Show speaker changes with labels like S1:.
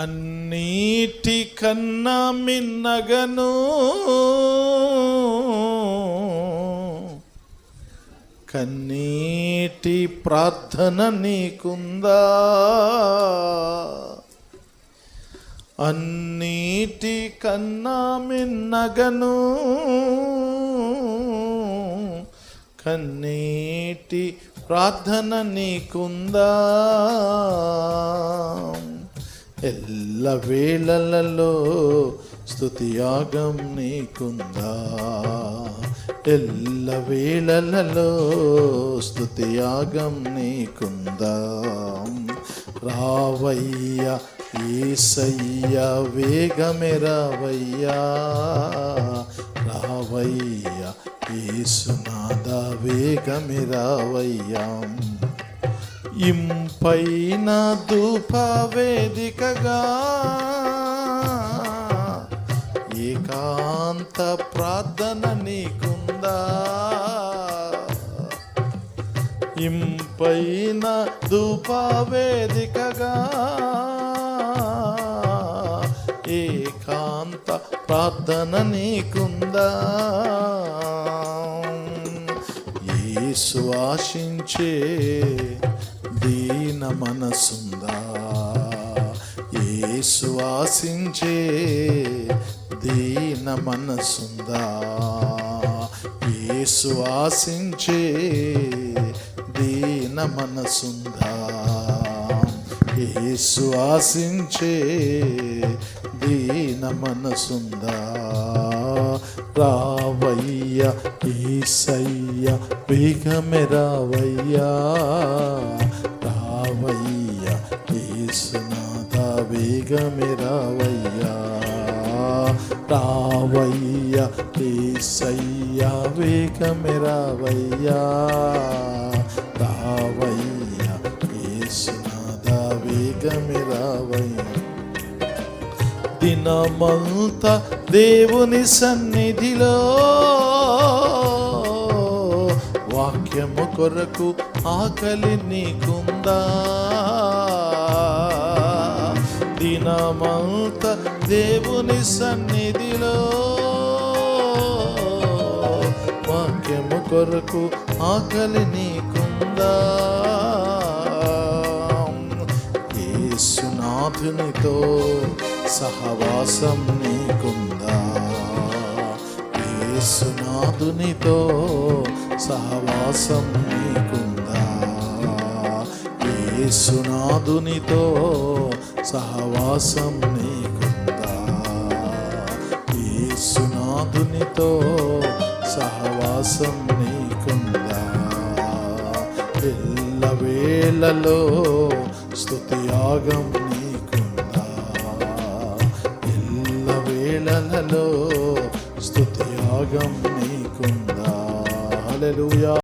S1: అన్నిటి కన్నా మిన్నగను. కన్నీటి ప్రార్థన నీకుందా? అన్నిటి కన్నా మిన్నగను. కన్నీటి ప్రార్థన నీకుందా? ఎల్ల వేళలలో స్తుతియాగం నీకుందా? ఎల్ల వేళలలో స్తుతియాగం నీకుందా? రావయ్య ఏసయ్య వేగమే రావయ్యా. రావయ్య ఏసునాద వేగమే రావయ్యా. ఇంపైన ధూప వేదికగా ఏకాంత ప్రార్థన నీకుందా? ఇంపైన ధూప వేదికగా ఏకాంత ప్రార్థన నీకుందా? యేసు ఆశించే దీన మనసుందా? యేసు ఆశించే దీన మనసుందా? యేసు ఆశించే దీన మనసుందా? యేసు ఆశించే దీన మనసుందా? రావయ్య ఈసయ్య వేగమే రావయ్యా. రావయ్య ఏసునాథ వేగమే రావయ్యా. రావయ్య ఏసయ్య వేగమే రావయ్యా. రావయ్య ఏసునాథ వేగమే రావయ్యా. దినమంతా దేవుని సన్నిధిలో వాక్యము కొరకు ఆకలి నీకుందా? దినమంత దేవుని సన్నిధిలో వాక్యము కొరకు ఆకలి నీకుందా? ఏసునాథునితో సహవాసం నీకుందా? యేసునాథునితో సహవాసం నీకుందా యేసునాథునితో సహవాసం నీకుందా యేసునాథునితో సహవాసం నీకుందా ఎల్ల వేళలో స్తుతియాగం నీకుందా ఎల్ల వేళలలో స్తుతియాగం నీకుందా? హల్లెలూయా.